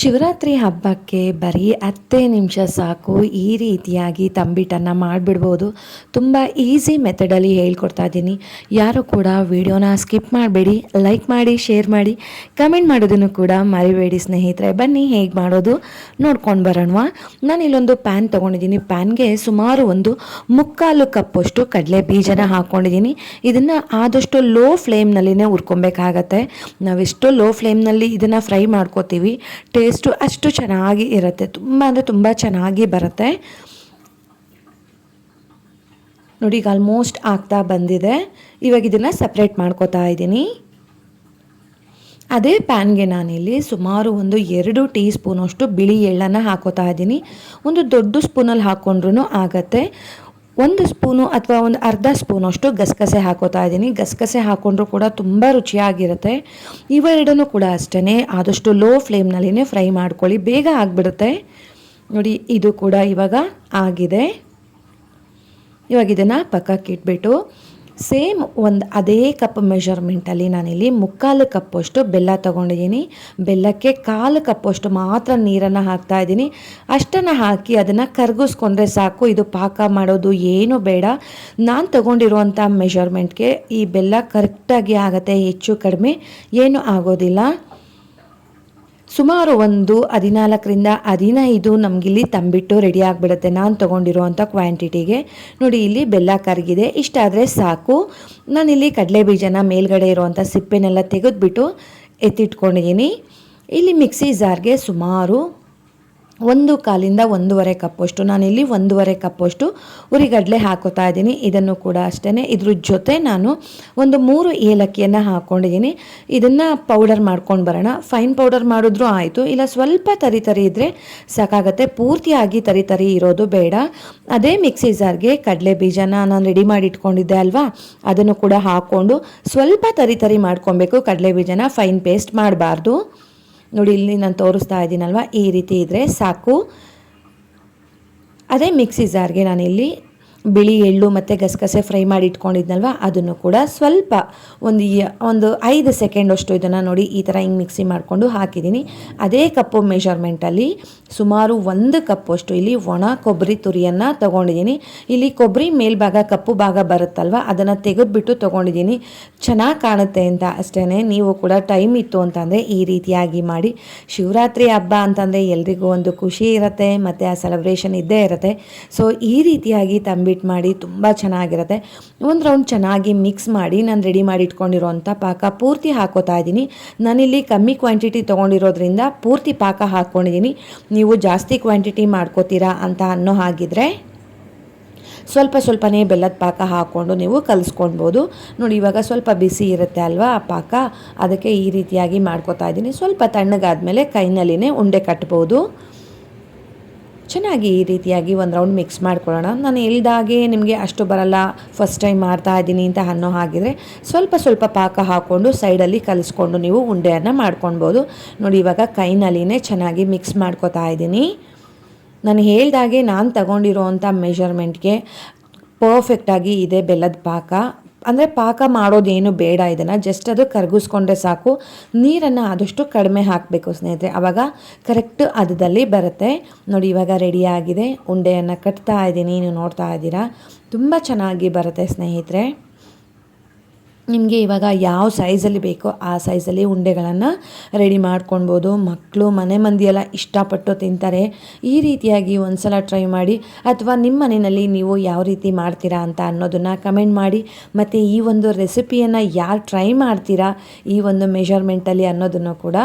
ಶಿವರಾತ್ರಿ ಹಬ್ಬಕ್ಕೆ ಬರೀ ಹತ್ತೇ ನಿಮಿಷ ಸಾಕು ಈ ರೀತಿಯಾಗಿ ತಂಬಿಟ್ಟನ್ನು ಮಾಡಿಬಿಡ್ಬೋದು. ತುಂಬ ಈಸಿ ಮೆಥಡಲ್ಲಿ ಹೇಳ್ಕೊಡ್ತಾ ಇದ್ದೀನಿ. ಯಾರು ಕೂಡ ವಿಡಿಯೋನ ಸ್ಕಿಪ್ ಮಾಡಬೇಡಿ, ಲೈಕ್ ಮಾಡಿ, ಶೇರ್ ಮಾಡಿ. ಕಮೆಂಟ್ ಮಾಡೋದನ್ನು ಕೂಡ ಮರಿಬೇಡಿ ಸ್ನೇಹಿತರೆ. ಬನ್ನಿ ಹೇಗೆ ಮಾಡೋದು ನೋಡ್ಕೊಂಡು ಬರೋಣ ನಾನು ಇಲ್ಲೊಂದು ಪ್ಯಾನ್ ತೊಗೊಂಡಿದ್ದೀನಿ. ಪ್ಯಾನ್ಗೆ ಸುಮಾರು ಒಂದು ಮುಕ್ಕಾಲು ಕಪ್ಪಷ್ಟು ಕಡಲೆ ಬೀಜನ ಹಾಕ್ಕೊಂಡಿದ್ದೀನಿ ಇದನ್ನು ಆದಷ್ಟು ಲೋ ಫ್ಲೇಮ್ನಲ್ಲಿನೇ ಹುರ್ಕೊಬೇಕಾಗತ್ತೆ. ನಾವೆಷ್ಟು ಲೋ ಫ್ಲೇಮ್ನಲ್ಲಿ ಇದನ್ನು ಫ್ರೈ ಮಾಡ್ಕೋತೀವಿ. ಟೇಸ್ಟು ಅಷ್ಟು ಚೆನ್ನಾಗಿ ಇರುತ್ತೆ. ತುಂಬ ಅಂದರೆ ತುಂಬ ಚೆನ್ನಾಗಿ ಬರುತ್ತೆ. ನೋಡಿ, ಈಗ ಆಲ್ಮೋಸ್ಟ್ ಆಗ್ತಾ ಬಂದಿದೆ. ಇವಾಗ ಇದನ್ನು ಸಪ್ರೇಟ್ ಮಾಡ್ಕೋತಾ ಇದ್ದೀನಿ. ಅದೇ ಪ್ಯಾನ್ಗೆ ನಾನಿಲ್ಲಿ ಸುಮಾರು ಒಂದು ಎರಡು ಟೀ ಸ್ಪೂನಷ್ಟು ಬಿಳಿ ಎಳ್ಳನ್ನು ಹಾಕೋತಾ ಇದ್ದೀನಿ. ಒಂದು ದೊಡ್ಡ ಸ್ಪೂನಲ್ಲಿ ಹಾಕ್ಕೊಂಡ್ರೂ ಆಗತ್ತೆ. ಒಂದು ಸ್ಪೂನು ಅಥವಾ ಒಂದು ಅರ್ಧ ಸ್ಪೂನಷ್ಟು ಗಸಗಸೆ ಹಾಕೋತಾ ಇದ್ದೀನಿ. ಗಸಗಸೆ ಹಾಕ್ಕೊಂಡ್ರೂ ಕೂಡ ತುಂಬ ರುಚಿಯಾಗಿರುತ್ತೆ. ಇವೆರಡನ್ನೂ ಕೂಡ ಅಷ್ಟೇ ಆದಷ್ಟು ಲೋ ಫ್ಲೇಮ್ನಲ್ಲಿನೇ ಫ್ರೈ ಮಾಡ್ಕೊಳ್ಳಿ. ಬೇಗ ಆಗಿಬಿಡುತ್ತೆ. ನೋಡಿ, ಇದು ಕೂಡ ಇವಾಗ ಆಗಿದೆ. ಇವಾಗ ಇದನ್ನು ಪಕ್ಕಕ್ಕೆ ಇಟ್ಬಿಟ್ಟು ಸೇಮ್ ಒಂದು ಅದೇ ಕಪ್ ಮೆಷರ್ಮೆಂಟಲ್ಲಿ ನಾನಿಲ್ಲಿ ಮುಕ್ಕಾಲು ಕಪ್ಪಷ್ಟು ಬೆಲ್ಲ ತೊಗೊಂಡಿದ್ದೀನಿ. ಬೆಲ್ಲಕ್ಕೆ ಕಾಲು ಕಪ್ಪಷ್ಟು ಮಾತ್ರ ನೀರನ್ನು ಹಾಕ್ತಾ ಇದ್ದೀನಿ. ಅಷ್ಟನ್ನು ಹಾಕಿ ಅದನ್ನು ಕರಗಿಸ್ಕೊಂಡ್ರೆ ಸಾಕು, ಇದು ಪಾಕ ಮಾಡೋದು ಏನು ಬೇಡ. ನಾನು ತೊಗೊಂಡಿರುವಂಥ ಮೆಷರ್ಮೆಂಟ್ಗೆ ಈ ಬೆಲ್ಲ ಕರೆಕ್ಟಾಗಿ ಆಗುತ್ತೆ, ಹೆಚ್ಚು ಕಡಿಮೆ, ಏನು ಆಗೋದಿಲ್ಲ. ಸುಮಾರು ಒಂದು ಹದಿನಾಲ್ಕರಿಂದ ಹದಿನೈದು ನಮಗಿಲ್ಲಿ ತಂಬಿಟ್ಟು ರೆಡಿ ಆಗಿಬಿಡುತ್ತೆ. ನಾನು ತೊಗೊಂಡಿರುವಂಥ ಕ್ವಾಂಟಿಟಿಗೆ ನೋಡಿ, ಇಲ್ಲಿ ಬೆಲ್ಲ ಕರಗಿದೆ. ಇಷ್ಟಾದರೆ ಸಾಕು. ನಾನಿಲ್ಲಿ ಕಡಲೆ ಬೀಜನ ಮೇಲ್ಗಡೆ ಇರುವಂಥ ಸಿಪ್ಪೆನೆಲ್ಲ ತೆಗೆದುಬಿಟ್ಟು ಎತ್ತಿಟ್ಕೊಂಡಿದ್ದೀನಿ. ಇಲ್ಲಿ ಮಿಕ್ಸಿ ಜಾರ್ಗೆ ಸುಮಾರು ಒಂದು ಕಾಲಿಂದ ಒಂದೂವರೆ ಕಪ್ಪಷ್ಟು ನಾನಿಲ್ಲಿ ಒಂದೂವರೆ ಕಪ್ಪಷ್ಟು ಉರಿಗಡಲೆ ಹಾಕೋತಾ ಇದ್ದೀನಿ. ಇದನ್ನು ಕೂಡ ಅಷ್ಟೇ ಇದ್ರ ಜೊತೆ ನಾನು ಒಂದು ಮೂರು ಏಲಕ್ಕಿಯನ್ನು ಹಾಕ್ಕೊಂಡಿದ್ದೀನಿ ಇದನ್ನು ಪೌಡರ್ ಮಾಡ್ಕೊಂಡು ಬರೋಣ. ಫೈನ್ ಪೌಡರ್ ಮಾಡಿದ್ರೂ ಆಯಿತು. ಇಲ್ಲ, ಸ್ವಲ್ಪ ತರಿ ತರಿ ಇದ್ದರೆ ಸಾಕಾಗತ್ತೆ. ಪೂರ್ತಿಯಾಗಿ ತರಿ ತರಿ ಇರೋದು ಬೇಡ. ಅದೇ ಮಿಕ್ಸಿ ಜಾರ್ಗೆ ಕಡಲೆ ಬೀಜನ ನಾನು ರೆಡಿ ಮಾಡಿ ಇಟ್ಕೊಂಡಿದ್ದೆ ಅಲ್ವಾ? ಅದನ್ನು ಕೂಡ ಹಾಕ್ಕೊಂಡು ಸ್ವಲ್ಪ ತರಿ ತರಿ ಮಾಡ್ಕೊಬೇಕು. ಕಡಲೆ ಬೀಜನ ಫೈನ್ ಪೇಸ್ಟ್ ಮಾಡಬಾರ್ದು. ನೋಡಿ ಇಲ್ಲಿ ನಾನು ತೋರಿಸ್ತಾ ಇದ್ದೀನಲ್ವ? ಈ ರೀತಿ ಇದ್ದರೆ ಸಾಕು. ಅದೇ ಮಿಕ್ಸಿ ಜಾರ್ಗೆ ನಾನಿಲ್ಲಿ ಬಿಳಿ ಎಳ್ಳು ಮತ್ತು ಗಸಗಸೆ ಫ್ರೈ ಮಾಡಿ ಇಟ್ಕೊಂಡಿದ್ನಲ್ವ? ಅದನ್ನು ಕೂಡ ಸ್ವಲ್ಪ ಒಂದು ಒಂದು ಐದು ಸೆಕೆಂಡಷ್ಟು ಇದನ್ನು ನೋಡಿ ಈ ಥರ ಹಿಂಗೆ ಮಿಕ್ಸಿ ಮಾಡಿಕೊಂಡು ಹಾಕಿದ್ದೀನಿ. ಅದೇ ಕಪ್ಪು ಮೆಷರ್ಮೆಂಟಲ್ಲಿ ಸುಮಾರು ಒಂದು ಕಪ್ಪಷ್ಟು ಇಲ್ಲಿ ಒಣ ಕೊಬ್ಬರಿ ತುರಿಯನ್ನು ತೊಗೊಂಡಿದ್ದೀನಿ. ಇಲ್ಲಿ ಕೊಬ್ಬರಿ ಮೇಲ್ಭಾಗ ಕಪ್ಪು ಭಾಗ ಬರುತ್ತಲ್ವ? ಅದನ್ನು ತೆಗೆದುಬಿಟ್ಟು ತೊಗೊಂಡಿದ್ದೀನಿ. ಚೆನ್ನಾಗಿ ಕಾಣುತ್ತೆ ಅಂತ ಅಷ್ಟೇ ನೀವು ಕೂಡ ಟೈಮ್ ಇತ್ತು ಅಂತಂದರೆ ಈ ರೀತಿಯಾಗಿ ಮಾಡಿ. ಶಿವರಾತ್ರಿ ಹಬ್ಬ ಅಂತಂದರೆ ಎಲ್ರಿಗೂ ಒಂದು ಖುಷಿ ಇರುತ್ತೆ, ಮತ್ತು ಆ ಸೆಲೆಬ್ರೇಷನ್ ಇದ್ದೇ ಇರುತ್ತೆ. ಸೊ ಈ ರೀತಿಯಾಗಿ ಮಾಡಿ ತುಂಬ ಚೆನ್ನಾಗಿರುತ್ತೆ. ಒಂದು ರೌಂಡ್ ಚೆನ್ನಾಗಿ ಮಿಕ್ಸ್ ಮಾಡಿ ನಾನು ರೆಡಿ ಮಾಡಿ ಇಟ್ಕೊಂಡಿರೋಂಥ ಪಾಕ ಪೂರ್ತಿ ಹಾಕೋತಾ ಇದ್ದೀನಿ. ನಾನಿಲ್ಲಿ ಕಮ್ಮಿ ಕ್ವಾಂಟಿಟಿ ತೊಗೊಂಡಿರೋದ್ರಿಂದ ಪೂರ್ತಿ ಪಾಕ ಹಾಕ್ಕೊಂಡಿದ್ದೀನಿ ನೀವು ಜಾಸ್ತಿ ಕ್ವಾಂಟಿಟಿ ಮಾಡ್ಕೋತೀರಾ ಅಂತ ಅನ್ನೋ ಹಾಗಿದ್ರೆ ಸ್ವಲ್ಪ ಸ್ವಲ್ಪನೇ ಬೆಲ್ಲದ ಪಾಕ ಹಾಕ್ಕೊಂಡು ನೀವು ಕಲಿಸ್ಕೊಳ್ಬೋದು. ನೋಡಿ, ಇವಾಗ ಸ್ವಲ್ಪ ಬಿಸಿ ಇರುತ್ತೆ ಅಲ್ವಾ ಆ ಪಾಕ? ಅದಕ್ಕೆ ಈ ರೀತಿಯಾಗಿ ಮಾಡ್ಕೋತಾ ಇದ್ದೀನಿ. ಸ್ವಲ್ಪ ತಣ್ಣಗಾದ್ಮೇಲೆ ಕೈನಲ್ಲಿನೇ ಉಂಡೆ ಕಟ್ಬೋದು. ಚೆನ್ನಾಗಿ ಈ ರೀತಿಯಾಗಿ ಒಂದು ರೌಂಡ್ ಮಿಕ್ಸ್ ಮಾಡ್ಕೊಳ್ಳೋಣ. ನಾನು ಇಲ್ದಾಗೆ ನಿಮಗೆ ಅಷ್ಟು ಬರಲ್ಲ ಫಸ್ಟ್ ಟೈಮ್ ಮಾಡ್ತಾ ಇದ್ದೀನಿ ಅಂತ ಅನ್ನೋ ಹಾಗಿದ್ರೆ ಸ್ವಲ್ಪ ಸ್ವಲ್ಪ ಪಾಕ ಹಾಕ್ಕೊಂಡು ಸೈಡಲ್ಲಿ ಕಲಿಸ್ಕೊಂಡು ನೀವು ಉಂಡೆಯನ್ನು ಮಾಡ್ಕೊಳ್ಬೋದು. ನೋಡಿ, ಇವಾಗ ಕೈನಲ್ಲಿನೇ ಚೆನ್ನಾಗಿ ಮಿಕ್ಸ್ ಮಾಡ್ಕೋತಾ ಇದ್ದೀನಿ. ನಾನು ಹೇಳ್ದಾಗೆ ನಾನು ತಗೊಂಡಿರೋ ಅಂಥ ಮೆಷರ್ಮೆಂಟ್ಗೆ ಪರ್ಫೆಕ್ಟಾಗಿ ಇದೆ ಬೆಲ್ಲದ ಪಾಕ. ಅಂದರೆ ಪಾಕ ಮಾಡೋದೇನು ಬೇಡ ಇದನ್ನು ಜಸ್ಟ್ ಅದು ಕರಗಿಸ್ಕೊಂಡ್ರೆ ಸಾಕು. ನೀರನ್ನು ಆದಷ್ಟು ಕಡಿಮೆ ಹಾಕಬೇಕು ಸ್ನೇಹಿತರೆ. ಆವಾಗ ಕರೆಕ್ಟ್ ಅದದಲ್ಲಿ ಬರುತ್ತೆ. ನೋಡಿ, ಇವಾಗ ರೆಡಿಯಾಗಿದೆ ಉಂಡೆಯನ್ನು ಕಟ್ತಾ ಇದ್ದೀನಿ. ನೀವು ನೋಡ್ತಾ ಇದ್ದೀರಾ? ತುಂಬ ಚೆನ್ನಾಗಿ ಬರುತ್ತೆ ಸ್ನೇಹಿತರೆ. ನಿಮಗೆ ಇವಾಗ ಯಾವ ಸೈಜಲ್ಲಿ ಬೇಕೋ ಆ ಸೈಜಲ್ಲಿ ಉಂಡೆಗಳನ್ನು ರೆಡಿ ಮಾಡ್ಕೊಳ್ಬೋದು. ಮಕ್ಕಳು ಮನೆ ಮಂದಿಯೆಲ್ಲ ಇಷ್ಟಪಟ್ಟು ತಿಂತಾರೆ. ಈ ರೀತಿಯಾಗಿ ಒಂದು ಸಲ ಟ್ರೈ ಮಾಡಿ ಅಥವಾ ನಿಮ್ಮ ಮನೆಯಲ್ಲಿ ನೀವು ಯಾವ ರೀತಿ ಮಾಡ್ತೀರಾ ಅಂತ ಅನ್ನೋದನ್ನು ಕಮೆಂಟ್ ಮಾಡಿ. ಮತ್ತು ಈ ಒಂದು ರೆಸಿಪಿಯನ್ನು ಯಾರು ಟ್ರೈ ಮಾಡ್ತೀರಾ ಈ ಒಂದು ಮೆಷರ್ಮೆಂಟಲ್ಲಿ ಅನ್ನೋದನ್ನು ಕೂಡ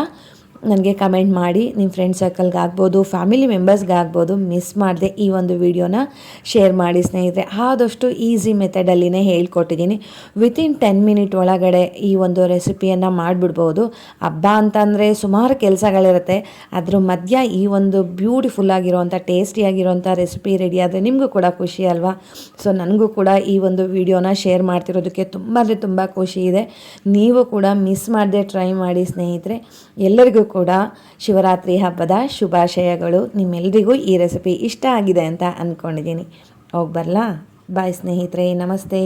ನನಗೆ ಕಮೆಂಟ್ ಮಾಡಿ, ನಿಮ್ಮ ಫ್ರೆಂಡ್ ಸರ್ಕಲ್ಗೆ ಆಗ್ಬೋದು ಫ್ಯಾಮಿಲಿ ಮೆಂಬರ್ಸ್ಗೆ ಆಗ್ಬೋದು ಮಿಸ್ ಮಾಡದೆ ಈ ಒಂದು ವಿಡಿಯೋನ ಶೇರ್ ಮಾಡಿ ಸ್ನೇಹಿತರೆ. ಆದಷ್ಟು ಈಸಿ ಮೆಥಡಲ್ಲಿನೇ ಹೇಳ್ಕೊಟ್ಟಿದ್ದೀನಿ. ವಿತಿನ್ ಟೆನ್ ಮಿನಿಟ್ ಒಳಗಡೆ ಈ ಒಂದು ರೆಸಿಪಿಯನ್ನು ಮಾಡಿಬಿಡ್ಬೋದು. ಹಬ್ಬ ಅಂತಂದರೆ ಸುಮಾರು ಕೆಲಸಗಳಿರುತ್ತೆ. ಅದ್ರ ಮಧ್ಯ ಈ ಒಂದು ಬ್ಯೂಟಿಫುಲ್ ಆಗಿರೋವಂಥ ಟೇಸ್ಟಿಯಾಗಿರೋವಂಥ ರೆಸಿಪಿ ರೆಡಿ ಆದರೆ ನಿಮಗೂ ಕೂಡ ಖುಷಿ ಅಲ್ವಾ? ಸೊ ನನಗೂ ಕೂಡ ಈ ಒಂದು ವಿಡಿಯೋನ ಶೇರ್ ಮಾಡ್ತಿರೋದಕ್ಕೆ ತುಂಬ ಅಂದರೆ ತುಂಬ ಖುಷಿ ಇದೆ. ನೀವು ಕೂಡ ಮಿಸ್ ಮಾಡದೆ ಟ್ರೈ ಮಾಡಿ ಸ್ನೇಹಿತರೆ. ಎಲ್ಲರಿಗೂ ಕೂಡ ಶಿವರಾತ್ರಿ ಹಬ್ಬದ ಶುಭಾಶಯಗಳು ನಿಮ್ಮೆಲ್ಲರಿಗೂ ಈ ರೆಸಿಪಿ ಇಷ್ಟ ಆಗಿದೆ ಅಂತ ಅಂದ್ಕೊಂಡಿದ್ದೀನಿ ಹೋಗಿ ಬರಲಾ? ಬಾಯ್ ಸ್ನೇಹಿತರೆ, ನಮಸ್ತೆ.